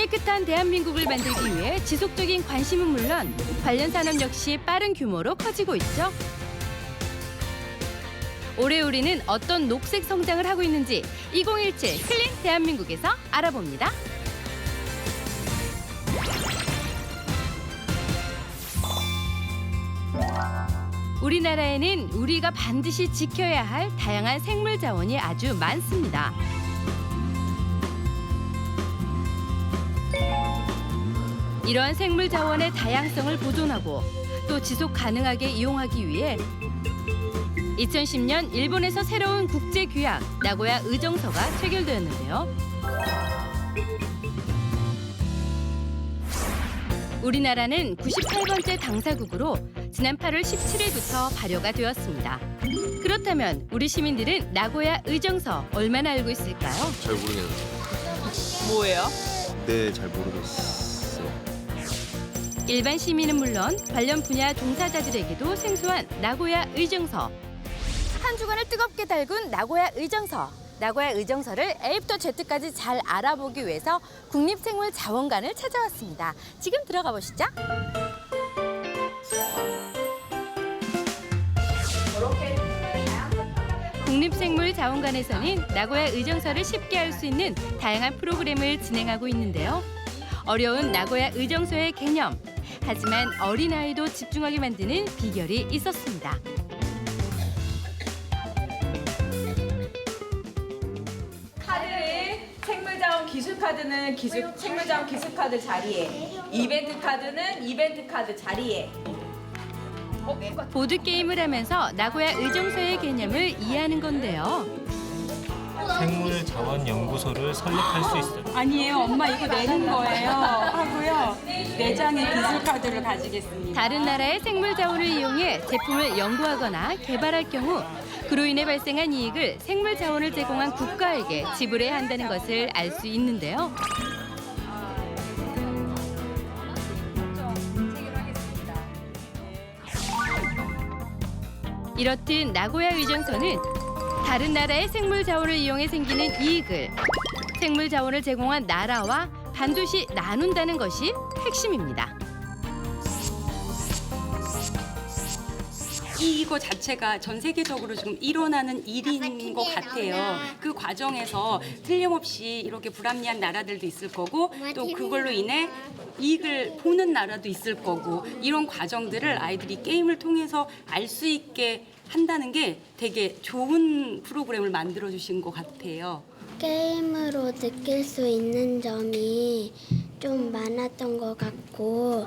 깨끗한 대한민국을 만들기 위해 지속적인 관심은 물론 관련 산업 역시 빠른 규모로 커지고 있죠. 올해 우리는 어떤 녹색 성장을 하고 있는지 2017 클린 대한민국에서 알아봅니다. 우리나라에는 우리가 반드시 지켜야 할 다양한 생물 자원이 아주 많습니다. 이러한 생물 자원의 다양성을 보존하고 또 지속 가능하게 이용하기 위해 2010년 일본에서 새로운 국제 규약 나고야 의정서가 체결되었는데요. 우리나라는 98번째 당사국으로 지난 8월 17일부터 발효가 되었습니다. 그렇다면 우리 시민들은 나고야 의정서 얼마나 알고 있을까요? 잘 모르겠는데. 뭐예요? 네, 잘 모르겠어요. 일반 시민은 물론 관련 분야 종사자들에게도 생소한 나고야 의정서. 한 주간을 뜨겁게 달군 나고야 의정서. 나고야 의정서를 A부터 Z까지 잘 알아보기 위해서 국립생물자원관을 찾아왔습니다. 지금 들어가 보시죠. 국립생물자원관에서는 나고야 의정서를 쉽게 알 수 있는 다양한 프로그램을 진행하고 있는데요. 어려운 나고야 의정서의 개념. 하지만 어린아이도 집중하게 만드는 비결이 있었습니다. 기술 카드는 기술 생물자원 기술 카드 자리에 이벤트 카드는 이벤트 카드 자리에 보드게임을 하면서 나고야 의정서의 개념을 이해하는 건데요. 생물 자원 연구소를 설립할 수 있어요. 아니에요. 엄마 이거 내는 거예요. 하고요. 내장의 기술 카드를 가지겠습니다. 다른 나라의 생물 자원을 이용해 제품을 연구하거나 개발할 경우 그로 인해 발생한 이익을 생물 자원을 제공한 국가에게 지불해야 한다는 것을 알 수 있는데요. 이렇듯 나고야 의정서는 다른 나라의 생물 자원을 이용해 생기는 이익을 생물 자원을 제공한 나라와 반드시 나눈다는 것이 핵심입니다. 이거 자체가 전 세계적으로 지금 일어나는 일인 것 같아요. 그 과정에서 틀림없이 이렇게 불합리한 나라들도 있을 거고 또 그걸로 인해 이익을 보는 나라도 있을 거고 이런 과정들을 아이들이 게임을 통해서 알 수 있게 한다는 게 되게 좋은 프로그램을 만들어 주신 것 같아요. 게임으로 느낄 수 있는 점이 좀 많았던 것 같고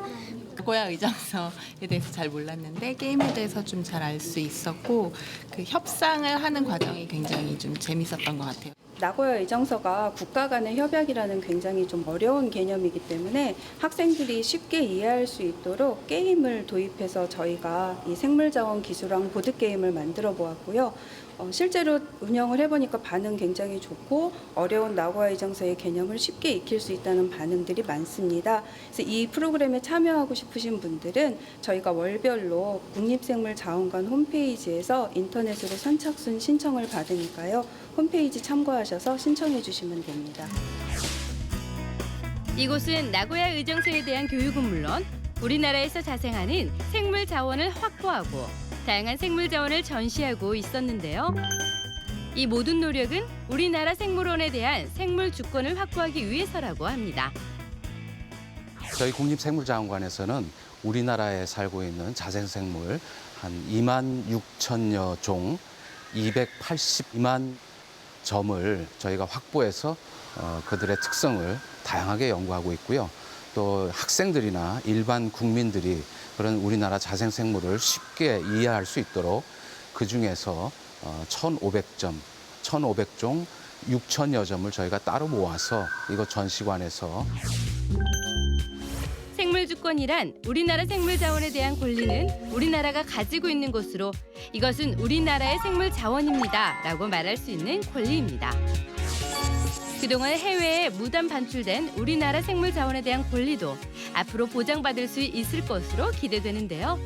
고야 의정서에 대해서 잘 몰랐는데 게임에 대해서 좀 잘 알 수 있었고 그 협상을 하는 과정이 굉장히 좀 재밌었던 것 같아요. 나고야 의정서가 국가 간의 협약이라는 굉장히 좀 어려운 개념이기 때문에 학생들이 쉽게 이해할 수 있도록 게임을 도입해서 저희가 이 생물자원 기술왕 보드게임을 만들어 보았고요. 어, 실제로 운영을 해보니까 반응 굉장히 좋고 어려운 나고야 의정서의 개념을 쉽게 익힐 수 있다는 반응들이 많습니다. 그래서 이 프로그램에 참여하고 싶으신 분들은 저희가 월별로 국립생물자원관 홈페이지에서 인터넷으로 선착순 신청을 받으니까요. 홈페이지 참고하셔서 신청해 주시면 됩니다. 이곳은 나고야 의정서에 대한 교육은 물론 우리나라에서 자생하는 생물 자원을 확보하고 다양한 생물 자원을 전시하고 있었는데요. 이 모든 노력은 우리나라 생물원에 대한 생물 주권을 확보하기 위해서라고 합니다. 저희 국립생물자원관에서는 우리나라에 살고 있는 자생생물 한 2만 6천여 종 282만 점을 저희가 확보해서 어, 그들의 특성을 다양하게 연구하고 있고요. 또 학생들이나 일반 국민들이 그런 우리나라 자생생물을 쉽게 이해할 수 있도록 그 중에서 어, 1,500점, 1,500종 6천여 점을 저희가 따로 모아서 이곳 전시관에서 생물 주권이란 우리나라 생물 자원에 대한 권리는 우리나라가 가지고 있는 것으로 이것은 우리나라의 생물 자원입니다 라고 말할 수 있는 권리입니다. 그동안 해외에 무단 반출된 우리나라 생물 자원에 대한 권리도 앞으로 보장받을 수 있을 것으로 기대되는데요.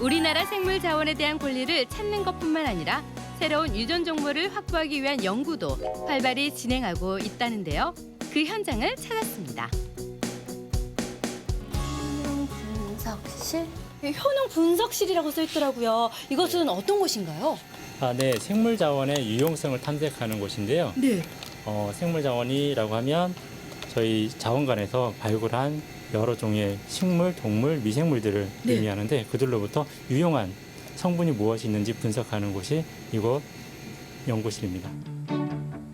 우리나라 생물 자원에 대한 권리를 찾는 것뿐만 아니라 새로운 유전 정보를 확보하기 위한 연구도 활발히 진행하고 있다는데요. 그 현장을 찾았습니다. 분석실? 효능 분석실이라고 써 있더라고요. 이것은 어떤 곳인가요? 아, 네. 생물 자원의 유용성을 탐색하는 곳인데요. 네. 어, 생물 자원이라고 하면 저희 자원관에서 발굴한 여러 종의 식물, 동물, 미생물들을 네. 의미하는데 그들로부터 유용한 성분이 무엇이 있는지 분석하는 곳이 이곳 연구실입니다.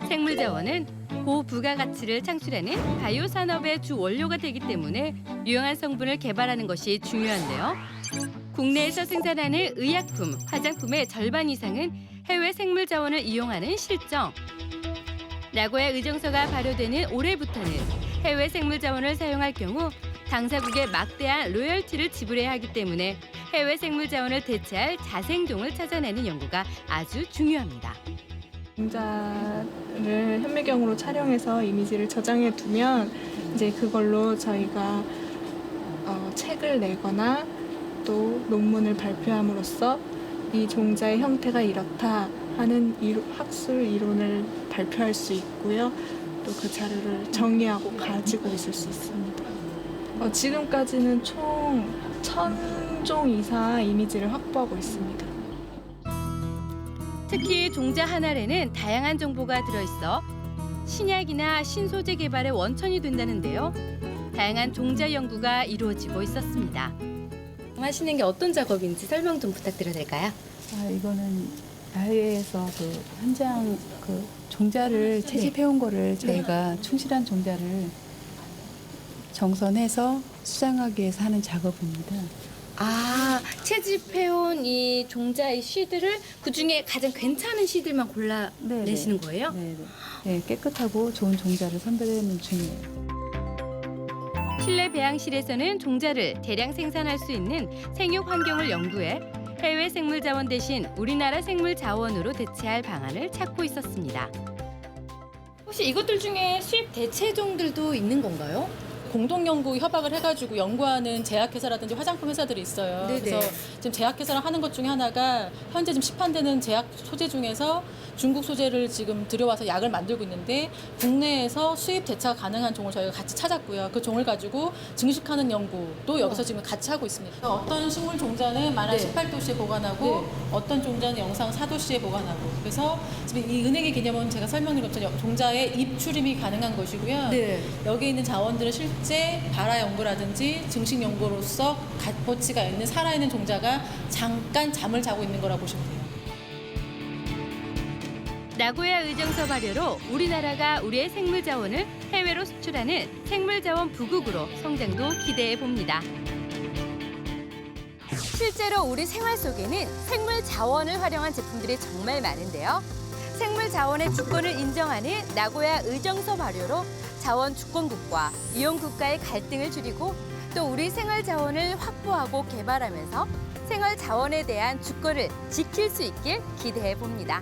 생물 자원은 고부가가치를 창출하는 바이오 산업의 주 원료가 되기 때문에 유용한 성분을 개발하는 것이 중요한데요. 국내에서 생산하는 의약품, 화장품의 절반 이상은 해외 생물 자원을 이용하는 실정. 나고야 의정서가 발효되는 올해부터는 해외 생물 자원을 사용할 경우 당사국에 막대한 로열티를 지불해야 하기 때문에 해외 생물 자원을 대체할 자생종을 찾아내는 연구가 아주 중요합니다. 공자를 현미경으로 촬영해서 이미지를 저장해 두면 이제 그걸로 저희가 어, 책을 내거나 또 논문을 발표함으로써 이 종자의 형태가 이렇다 하는 이로- 학술 이론을 발표할 수 있고요. 또 그 자료를 정리하고 가지고 있을 수 있습니다. 어, 지금까지는 총 1000종 이상 이미지를 확보하고 있습니다. 특히 종자 하나에는 다양한 정보가 들어있어 신약이나 신소재 개발의 원천이 된다는데요. 다양한 종자 연구가 이루어지고 있었습니다. 하시는 게 어떤 작업인지 설명 좀 부탁드려도 될까요? 아, 이거는 야외에서 그 현장 그 종자를 채집해온 거를 저희가 충실한 종자를 정선해서 수장하기 위해서 하는 작업입니다. 아, 채집해온 이 종자의 씨들을 그 중에 가장 괜찮은 씨들만 골라 네, 내시는 거예요? 네, 네. 네, 깨끗하고 좋은 종자를 선별하는 중이에요. 실내 배양실에서는 종자를 대량 생산할 수 있는 생육 환경을 연구해 해외 생물 자원 대신 우리나라 생물 자원으로 대체할 방안을 찾고 있었습니다. 혹시 이것들 중에 수입 대체종들도 있는 건가요? 공동 연구 협약을 해가지고 연구하는 제약회사라든지 화장품 회사들이 있어요. 네네. 그래서 지금 제약회사랑 하는 것 중에 하나가 현재 지금 시판되는 제약 소재 중에서 중국 소재를 지금 들여와서 약을 만들고 있는데 국내에서 수입 대체가 가능한 종을 저희가 같이 찾았고요. 그 종을 가지고 증식하는 연구도 여기서 지금 같이 하고 있습니다. 어떤 식물 종자는 만화 네. 18도씨에 보관하고 어떤 종자는 영상 4도씨에 보관하고 그래서 지금 이 은행의 개념은 제가 설명드린 것처럼 종자의 입출임이 가능한 것이고요. 네. 여기 있는 자원들을 실제 발화 연구라든지 증식 연구로서 값어치가 있는 살아있는 종자가 잠깐 잠을 자고 있는 거라고 보시면 돼요. 나고야 의정서 발효로 우리나라가 우리의 생물 자원을 해외로 수출하는 생물 자원 부국으로 성장도 기대해 봅니다. 실제로 우리 생활 속에는 생물 자원을 활용한 제품들이 정말 많은데요. 생물 자원의 주권을 인정하는 나고야 의정서 발효로 자원 주권국과 이용국가의 갈등을 줄이고 또 우리 생활 자원을 확보하고 개발하면서 생활 자원에 대한 주권을 지킬 수 있길 기대해 봅니다.